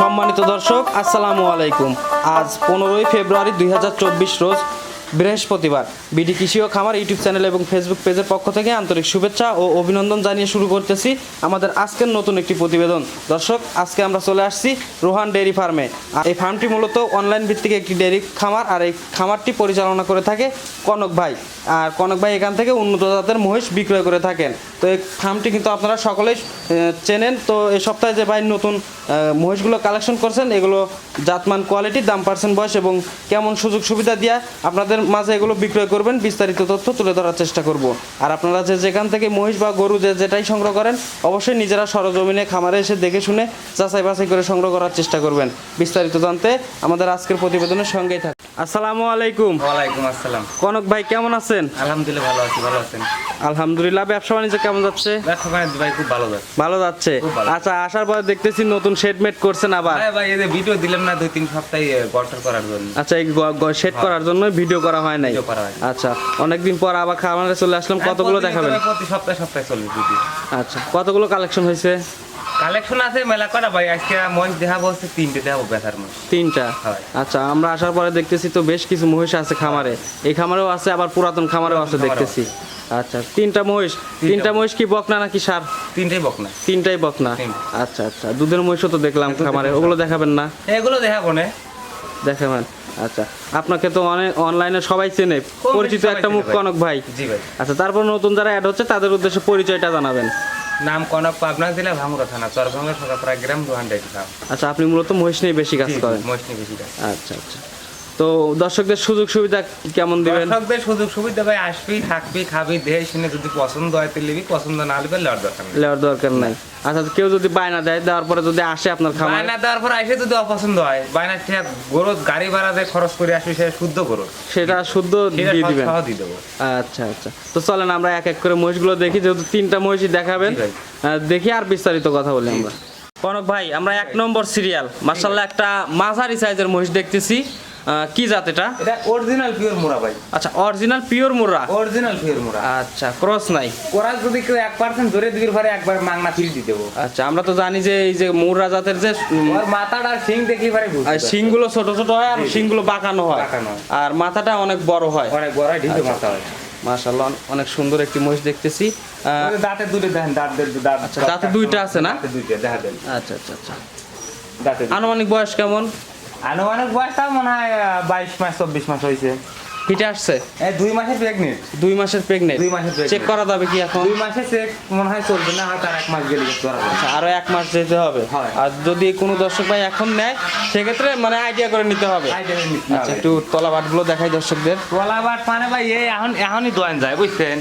সম্মানিত দর্শক আসসালামু আলাইকুম। আজ পনেরোই ফেব্রুয়ারি দুই হাজার চব্বিশ রোজ বৃহস্পতিবার। বিডি কৃষি ও খামার ইউটিউব চ্যানেল এবং ফেসবুক পেজের পক্ষ থেকে আন্তরিক শুভেচ্ছা ও অভিনন্দন জানিয়ে শুরু করতেছি আমাদের আজকের নতুন একটি প্রতিবেদন। দর্শক, আজকে আমরা চলে আসছি রোহান ডেয়ারি ফার্মে। আর এই ফার্মটি মূলত অনলাইন ভিত্তিক একটি ডেয়ারি খামার আর এই খামারটি পরিচালনা করে থাকে কনক ভাই। আর কনক ভাই এখান থেকে উন্নত জাতের মহিষ বিক্রয় করে থাকেন। তো এই ফার্মটি কিন্তু আপনারা সকলেই চেনেন। তো এই সপ্তাহে যে ভাই নতুন মহিষগুলো কালেকশন করছেন, এগুলো জাতমান কোয়ালিটি দাম পার্সেন্ট বয়স এবং কেমন সুযোগ সুবিধা দিয়া আপনাদের মাঝে এগুলো বিক্রয় করবেন বিস্তারিত তথ্য তুলে ধরার চেষ্টা করব। আর আপনারা যে যেখান থেকে মহিষ বা গরু যে যেটাই সংগ্রহ করেন অবশ্যই নিজেরা সরজমিনে খামারে এসে দেখে শুনে যাচাই বাছাই করে সংগ্রহ করার চেষ্টা করবেন। বিস্তারিত জানতে আমাদের আজকের প্রতিবেদনের সঙ্গেই থাকুন। আসসালামু আলাইকুম। ওয়ালাইকুম আসসালাম। কনক ভাই কেমন আছেন? আলহামদুলিল্লাহ ভালো আছি ভালো আছেন? আলহামদুলিল্লাহ ব্যবসা বাণিজ্য কেমন যাচ্ছে? ব্যবসা বাণিজ্য ভাই খুব ভালো যাচ্ছে। ভালো যাচ্ছে? আচ্ছা আসার পরে দেখতেছি নতুন শেডমেট করছেন আবার। হ্যাঁ ভাই এই যে ভিডিও দিলাম না দুই তিন সপ্তাহে গঠন করার জন্য। আচ্ছা এই সেট করার জন্য ভিডিও করা হয় নাই? হয়। আচ্ছা অনেকদিন পর আবার খামারে চলে আসলাম কতগুলো দেখাবেন? প্রতি সপ্তাহে সপ্তাহে চলবে ভিডিও আচ্ছা কতগুলো কালেকশন হয়েছে? কালেকশন আছে মেলা করা ভাই আজকে মহিষ দেখাবো হচ্ছে তিনটে দেখাবো ব্যথার মহিষ। তিনটা? হয়। আচ্ছা আমরা আসার পরে দেখতেছি তো বেশ কিছু মহিষ আছে খামারে। এই খামারেও আছে আবার পুরাতন খামারেও আছে দেখতেছি। আচ্ছা তিনটা মহিষ। তিনটা মহিষ। কি বকনা নাকি সার? তিনটেই বক না তিনটাই বকনা। আচ্ছা আচ্ছা দুধের মহিষও তো দেখলাম খামারে। ওগুলো দেখাবেন না? এগুলো দেখাবো না। দেখাবেন? আচ্ছা আপনাকে তো অনেক অনলাইনে সবাই চেনে। পরিচিত একটা মুখ কনক ভাই। জি ভাই। আচ্ছা তারপর নতুন যারা অ্যাড হচ্ছে তাদের উদ্দেশ্যে পরিচয়টা জানাবেন। নাম কনক পাবনা জেলা ভাঙ্গুরা থানা চরভাঙ্গা সকাপাড়া গ্রাম রোহান ডাইট আচ্ছা আপনি মূলত মহিষ নিয়ে বেশি কাজ করেন। মহিষ নিয়ে বেশি কাজ। আচ্ছা আচ্ছা। তো দর্শকদের সুযোগ সুবিধা কেমন দিবেন? দর্শকদের সুযোগ সুবিধা ভাই আসবি থাকবি খাবি দেহে শুনে যদি পছন্দ হয় তাহলে নিবি পছন্দ না হলে লড় দরকার নেই। লেওয়ার দরকার নাই। আচ্ছা কেউ যদি বায়না দেয় দেওয়ার পরে যদি আসে আপনার খামারে? বায়না দেওয়ার পর এসে যদি অপছন্দ হয় বায়না ঠিক গরু গাড়ি ভাড়া দিয়ে খরচ করে আসবি সে শুদ্ধ গরু সেটা শুদ্ধ দিয়ে দিবেন। দিয়ে দেবো। আচ্ছা আচ্ছা। তো চলেন আমরা এক এক করে মহিষগুলো দেখি যেহেতু তিনটা মহিষই দেখাবেন দেখি আর বিস্তারিত কথা বলি আমরা। কনক ভাই আমরা এক নম্বর সিরিয়াল। মার্শাল্লাহ একটা মাঝারি সাইজের মহিষ দেখতেছি। কি জাত এটা? এটা অরিজিনাল পিওর মুরা ভাই। আচ্ছা original pure Murrah original pure Murrah আচ্ছা ক্রস নাই। কোরাস যদি কেউ এক পার্সেন্ট ধরে দিবির পরে একবার মাংনা ফিল দিয়ে দেবো। আচ্ছা আমরা তো জানি যে এই যে মুরা জাতের যে মাথাটা আর সিং দেখি পারে আর শিংগুলো ছোট ছোট হয় আর জি, গুলো বাঁকানো হয়। বাঁকানো আর মাথাটা অনেক বড় হয়। অনেক বড় হয় ঢিলে মাথা হয়। মাশাআল্লাহ অনেক সুন্দর একটি মহিষ দেখতেছি। দাঁতের দুটো দেখেন দাঁত দাঁত আচ্ছা, দাঁতে দুইটা আছে না? দুইটা দেখা দেন। আচ্ছা আচ্ছা আচ্ছা। দাঁতে আনুমানিক বয়স কেমন? আনুমানিক বয়সটা মনে হয় বাইশ মাস চব্বিশ মাস হয়েছে হিটে আসছে? দুই মাসের প্রেগনেন্ট দুই মাসের প্রেগনেন্ট দুই মাসের চেক করা যাবে কি এখন? দুই মাসে চেক মনে হয় চলবে না হয়তো আর এক মাস গেলে করা আচ্ছা, আরও এক মাস যেতে হবে। আর যদি কোনো দর্শক ভাই এখন নেয় সেক্ষেত্রে মানে আইডিয়া করে নিতে হবে। আচ্ছা একটু তলা বাটগুলো দেখাই দর্শকদের। গোলাবাট মানে ভাই এই এখন এখনই দোয়ান যায় বুঝছেন?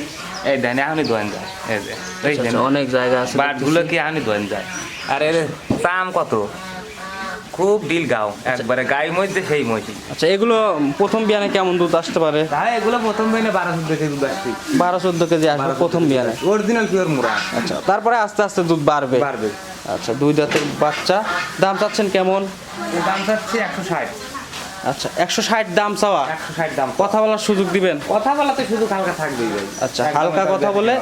এই দেন এখনই দোয়ান যায়। এই যে দেন আচ্ছা, অনেক জায়গা আছে বাটগুলো কি এখনই দোয়ান যায়? আর এর দাম কত? খুব ডিল গাও একবারে গাই মধ্যে সেই মহিষি আচ্ছা এগুলো প্রথম বিয়ানে কেমন দুধ আসতে পারে? হ্যাঁ এগুলো প্রথম দিনে বারো চোদ্দ কেজি দুধ আসছে বারো চোদ্দ কেজি আসবে প্রথম বিয়ানে? অরিজিনাল পিওর মুরা আচ্ছা তারপরে আস্তে আস্তে দুধ বাড়বে। বাড়বে। আচ্ছা দুই দাঁতের বাচ্চা। দাম চাচ্ছেন কেমন? দাম চাচ্ছি একশো ষাট। আচ্ছা একশো ষাট দাম চাওয়া। একশো ষাট দাম। কথা বলার সুযোগ দিবেন? কথা বলাতে শুধু হালকা থাকবেই ভাই। আচ্ছা হালকা কথা বলে।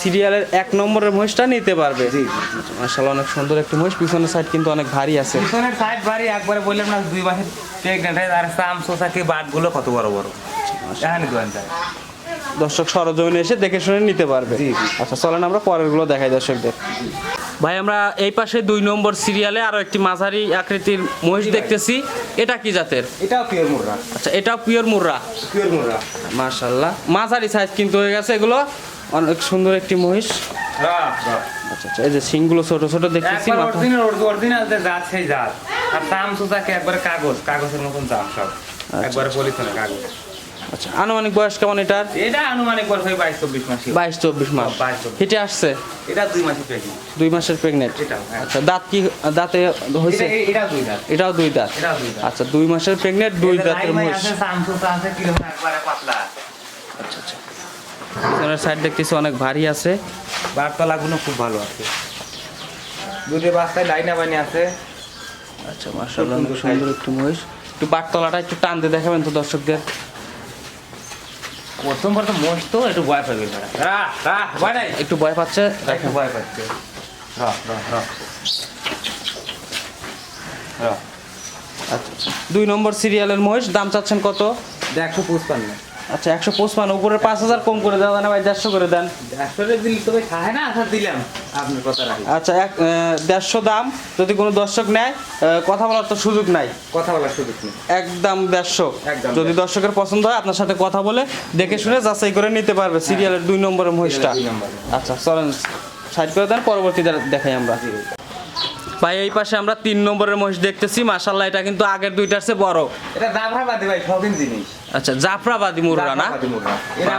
সিরিয়ালের এক নম্বরের মহিষটা নিতে পারবে। জি। অনেক সুন্দর একটি মহিষ। পিছনের সাইড কিন্তু অনেক ভারী আছে। পিছনের সাইড বাড়ি একবারে বললাম না দুই মাসের আর সাম সোসাকি বাটগুলো কত বড় বড়? দোয়ান যায় দর্শক সরজমিনে এসে দেখে শুনে নিতে পারবে। আচ্ছা চলেন আমরা পরেরগুলো দেখাই দর্শকদের। ভাই আমরা এই পাশে দুই নম্বর সিরিয়ালে আরও একটি মাঝারি আকৃতির মহিষ দেখতেছি। এটা কি জাতের? এটাও পিওর মুররা। আচ্ছা এটাও পিওর মুররা। পিওর মুরা মাশাল্লাহ মাঝারি সাইজ কিন্তু হয়ে গেছে এগুলো। অনেক সুন্দর একটি মহিষ। আচ্ছা আচ্ছা এই যে সিংগুলো ছোট ছোট দেখতেছি একবার মাথা- অরিজিনাল অরিজিনাল যে জাত সেই জাত। আর সোসাকি একবারে কাগজ কাগজের মতন দাম সব। একবারে পলিথিনের কাগজ। আচ্ছা আনুমানিক বয়স কেমন এটার? এটা আনুমানিক বয়স হয় বাইশ চব্বিশ মাস। বাইশ চব্বিশ মাস। হিটে আসছে? এটা দুই মাসের প্রেগনেন্ট দুই মাসের প্রেগনেন্ট হ্যাঁ। আচ্ছা দাঁত কি দাঁতে হয়েছে? এটা এটাও দুই দাঁত। এটাও দুই দাঁত। আচ্ছা দুই মাসের প্রেগনেন্ট দুই দাঁতের মহিষ। আচ্ছা আচ্ছা। পিছনের সাইড দেখতেছি অনেক ভারী আছে। বারতলাগুলো খুব ভালো আছে। দুধে বাস্তায় লাইনা বানি আছে। আচ্ছা মাশাআল্লাহ অনেক সুন্দর একটু মহিষ। একটু বাটতলাটা একটু টান দিয়ে দেখাবেন তো দর্শকদের। প্রথম প্রথম মোষ তো একটু ভয় পাবে একটু ভয় পাচ্ছে? একটু ভয় পাচ্ছে। আচ্ছা আচ্ছা। দুই নম্বর সিরিয়ালের মহিষ দাম চাচ্ছেন কত? একশো পঁচপান্ন। আচ্ছা একশো পঁচপান্ন উপরে পাঁচ হাজার কম করে দেওয়া না ভাই দেড়শো করে দেন। রাখি। আচ্ছা এক দেড়শো দাম যদি কোনো দর্শক নেয় কথা বলার তো সুযোগ নাই। কথা বলার সুযোগ নেই। একদম দেড়শো। যদি দর্শকের পছন্দ হয় আপনার সাথে কথা বলে দেখে শুনে যাচাই করে নিতে পারবে সিরিয়ালের দুই নম্বরের মহিষটা। আচ্ছা চলেন সাইড করে দেন পরবর্তীতে দেখাই আমরা। ভাই এই পাশে আমরা তিন নম্বরের মহিষ দেখতেছি মাসাল্লাহ এটা কিন্তু আগের দুইটার চেয়ে বড়। এটা জাফরাবাদী ভাই শখিন জিনিস। আচ্ছা জাফরাবাদি মুররা না? জাফরাবাদী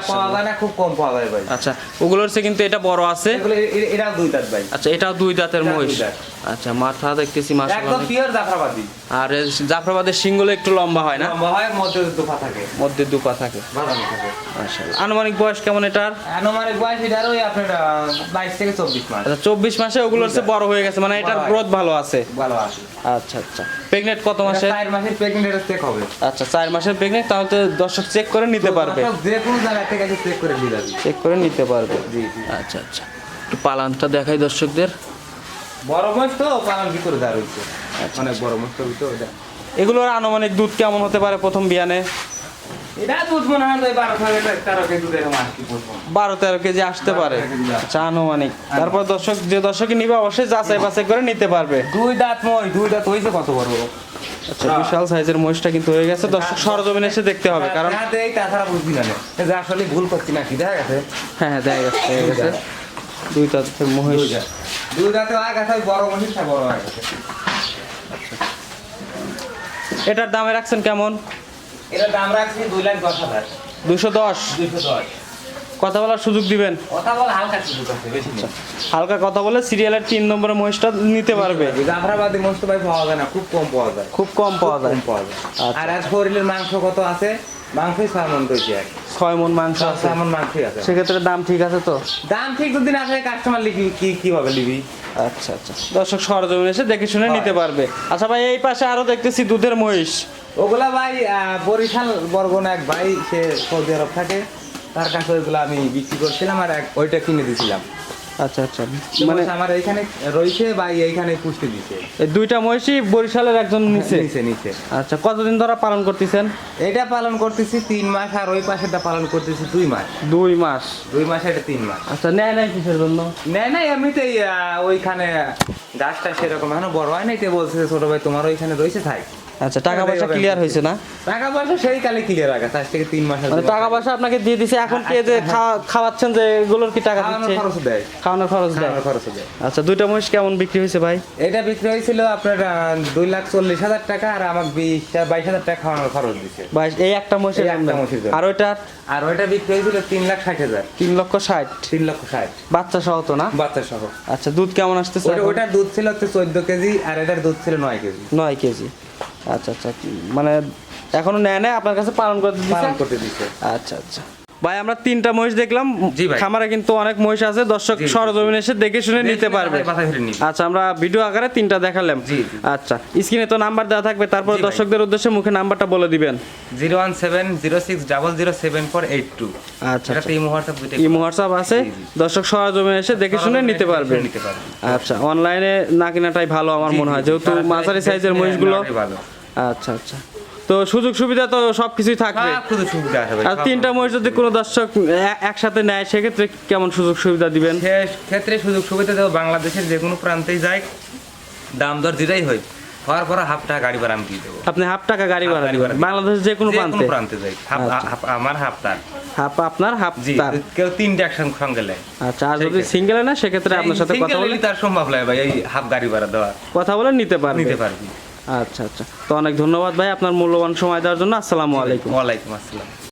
পাওয়া যায় না খুব কম পাওয়া যায় ভাই। আচ্ছা ওগুলোর কিন্তু এটা বড় আছে। এগুলো এ- এ- এরাও দুই দাঁত ভাই। আচ্ছা এটাও দুই দাঁতের মহিষ। আচ্ছা মাথা দেখতেছি মাসাল্লাহ একদম পিওর জাফরাবাদী। আর জাফরাবাদের সিংগুলো একটু লম্বা হয় না? লম্বা হয় মধ্যে দুপা থাকে। মধ্যে দুপা থাকে। বাদামি থাকে। মাশাআল্লাহ। আনুমানিক বয়স কেমন এটার? আনুমানিক বয়স এটার ওই আপনার বাইশ থেকে চব্বিশ মাস। আচ্ছা চব্বিশ মাসে ওগুলোর চেয়ে বড় হয়ে গেছে মানে এটার গ্রোথ ভালো আছে। ভালো আছে। আচ্ছা আচ্ছা। প্রেগনেন্ট কত মাসে চার মাসের প্রেগনেন্ট চেক হবে। আচ্ছা চার মাসের প্রেগনেন্ট তাহলে দর্শক চেক করে নিতে পারবে। যে কোনো জায়গা থেকে চেক করে চেক করে নিতে পারবে। জি আচ্ছা আচ্ছা। একটু পালানটা দেখাই দর্শকদের। বড় মাছ তো পালান কি করে দেওয়া রয়েছে। আচ্ছা, অনেক বড় মাছ তো ওইটা এগুলোর আনুমানিক দুধ কেমন হতে পারে প্রথম বিয়ানে? এটা দুধ মনে হয় যে বারো তেরো কেজি দুধের মাছ কি বলব বারো তেরো কেজি আসতে পারে। 12 কেজি আসে। আচ্ছা আনুমানিক। তারপর দর্শক যে দর্শকই নিবে অবশ্যই যাচাই বাছাই করে নিতে পারবে। দুই দাঁত মই দুই দাঁত হয়েছে কত বড়? আচ্ছা বিশাল সাইজের মহিষটা কিন্তু হয়ে গেছে। দর্শক সরজমিনে এসে দেখতে হবে কারণ হ্যাঁ এই তাছাড়া বুঝবি না যে আসলে ভুল করছি নাকি দেখা গেছে? হ্যাঁ হ্যাঁ দেখা গেছে দেখা গেছে। দুই তাদের মহিষ। দুই দাঁতে। আগে ওই বড় মহিষটা বড় হয়ে গেছে। এটার দামে রাখছেন কেমন? এটা দাম রাখছি দুই লাখ দশ হাজার। দুশো দশ। দুইশো দশ। কথা বলার সুযোগ দিবেন। কথা বল হালকা সুযোগ আছে বেশি হালকা কথা বলে সিরিয়ালের তিন নম্বরের মহিষটা নিতে পারবে। জাফরাবাদী মস্ত ভাই পাওয়া যায় না খুব কম পাওয়া যায়। খুব কম পাওয়া যায়। পাওয়া যায়। আচ্ছা। আর আর শরীরের মাংস কত আছে? মাংসই ছয় মন রয়েছে আর ছয় মন মাংস আছে। ছয় মন মাংসই আছে। সেক্ষেত্রে দাম ঠিক আছে তো? দাম ঠিক যদি না থাকে কাস্টমার লিখি কি কীভাবে লিবি? আচ্ছা আচ্ছা। দর্শক সরজমিন এসে দেখে শুনে নিতে পারবে। আচ্ছা ভাই এই পাশে আরও দেখতেছি দুধের মহিষ। ওগুলা ভাই বরিশাল বরগুনা এক ভাই সে সৌদি আরব থাকে। তার কাছে ওইগুলো আমি বিক্রি করছিলাম আর ওইটা কিনে দিছিলাম। আচ্ছা আচ্ছা। মানে আমার এইখানে রয়েছে ভাই এইখানে পুষ্টি দিছে? এই দুইটা মহিষই বরিশালের একজন নিচে? নিচে নিচে। আচ্ছা কতদিন ধরে পালন করতেছেন? এটা পালন করতেছি তিন মাস আর ওই পাশেটা পালন করতেছি দুই মাস। দুই মাস। দুই মাস এটা তিন মাস। আচ্ছা নেয় নাই কিসের জন্য? নেয় না এমনিতেই আহ, ওইখানে গাছটা সেরকম এখনও বড় হয় নাই তে বলছে ছোট ভাই তোমার ওইখানে রয়েছে থাক। আচ্ছা টাকা পয়সা ক্লিয়ার হয়েছে না? টাকা পয়সা সেই কালে ক্লিয়ার আগে আজ থেকে তিন মাস মানে টাকা পয়সা আপনাকে দিয়ে দিছে এখন কে যে খাওয়া- খাওয়াচ্ছেন যে এগুলোর কি টাকা দিচ্ছে? খরচ দেয়। খাওয়ানোর খরচ দেয়? খাওয়ানোর খরচ দেয়। আচ্ছা দুইটা মহিষ কেমন বিক্রি হয়েছে ভাই? এটা বিক্রি হয়েছিল আপনার দুই লাখ চল্লিশ হাজার টাকা আর আমাকে বিশ বাইশ হাজার টাকা খাওয়ানোর খরচ দিচ্ছে বাইশ এই একটা মহিষের একটা মহিষের আর ওইটার আর ওইটা বিক্রি হয়েছিল তিন লাখ ষাট হাজার। তিন লক্ষ ষাট? তিন লক্ষ ষাট। বাচ্চা সহ তো না? বাচ্চা সহ। আচ্ছা দুধ কেমন আসতেছে? ওটার দুধ ছিল হচ্ছে চোদ্দ কেজি আর এটার দুধ ছিল নয় কেজি। নয় কেজি। আচ্ছা আচ্ছা মানে এখনও নেয় নাই আপনার কাছে পালন করতে পালন করতে দিচ্ছে আচ্ছা আচ্ছা। ভাই আমরা তিনটা মহিষ দেখলাম। খামারে কিন্তু অনেক মহিষ আছে দর্শক। সরজমিন এসে দেখে শুনে নিতে পারবে। আচ্ছা আমরা ভিডিও আকারে তিনটা দেখালাম। আচ্ছা স্ক্রিনে তো নাম্বার দেওয়া থাকবে তারপর দর্শকদের উদ্দেশ্যে মুখে নাম্বারটা বলে দিবেন। Zero one seven zero six double zero seven four eight two. আচ্ছা ইমো হোয়াটসঅ্যাপ আছে। দর্শক সরজমিন এসে দেখে শুনে নিতে পারবে। আচ্ছা অনলাইনে না কেনাটাই ভালো আমার মনে হয় যেহেতু মাঝারি সাইজের মহিষগুলো আচ্ছা আচ্ছা। তো সুযোগ সুবিধা তো সব কিছুই থাকবে। সব সুবিধা আর তিনটা মহিষ যদি কোনো দর্শক একসাথে নেয় সেক্ষেত্রে কেমন সুযোগ সুবিধা দিবেন? ক্ষেত্রে সুযোগ সুবিধা দেবো বাংলাদেশের যে কোনো প্রান্তেই যাই দাম দর যেটাই হয় হওয়ার পর হাফ টাকা গাড়ি ভাড়া আমি দিয়ে দেবো। আপনি হাফ টাকা গাড়ি ভাড়া দিবেন। বাংলাদেশের যে কোনো প্রান্তে? প্রান্তে যাই। আচ্ছা। আমার হাফ তার। হাফ আপনার হাফ তার। কেউ তিনটে একসঙ্গে সঙ্গে নেয়। আচ্ছা আর যদি। সিঙ্গেল না সেক্ষেত্রে আপনার সাথে কথা বলে তার সম্ভব নয় ভাই এই হাফ গাড়ি ভাড়া দেওয়া। কথা বলে নিতে পারবে। নিতে পারবি। আচ্ছা আচ্ছা। তো অনেক ধন্যবাদ ভাই আপনার মূল্যবান সময় দেওয়ার জন্য। আসসালামু আলাইকুম। ওয়ালাইকুম আসসালাম।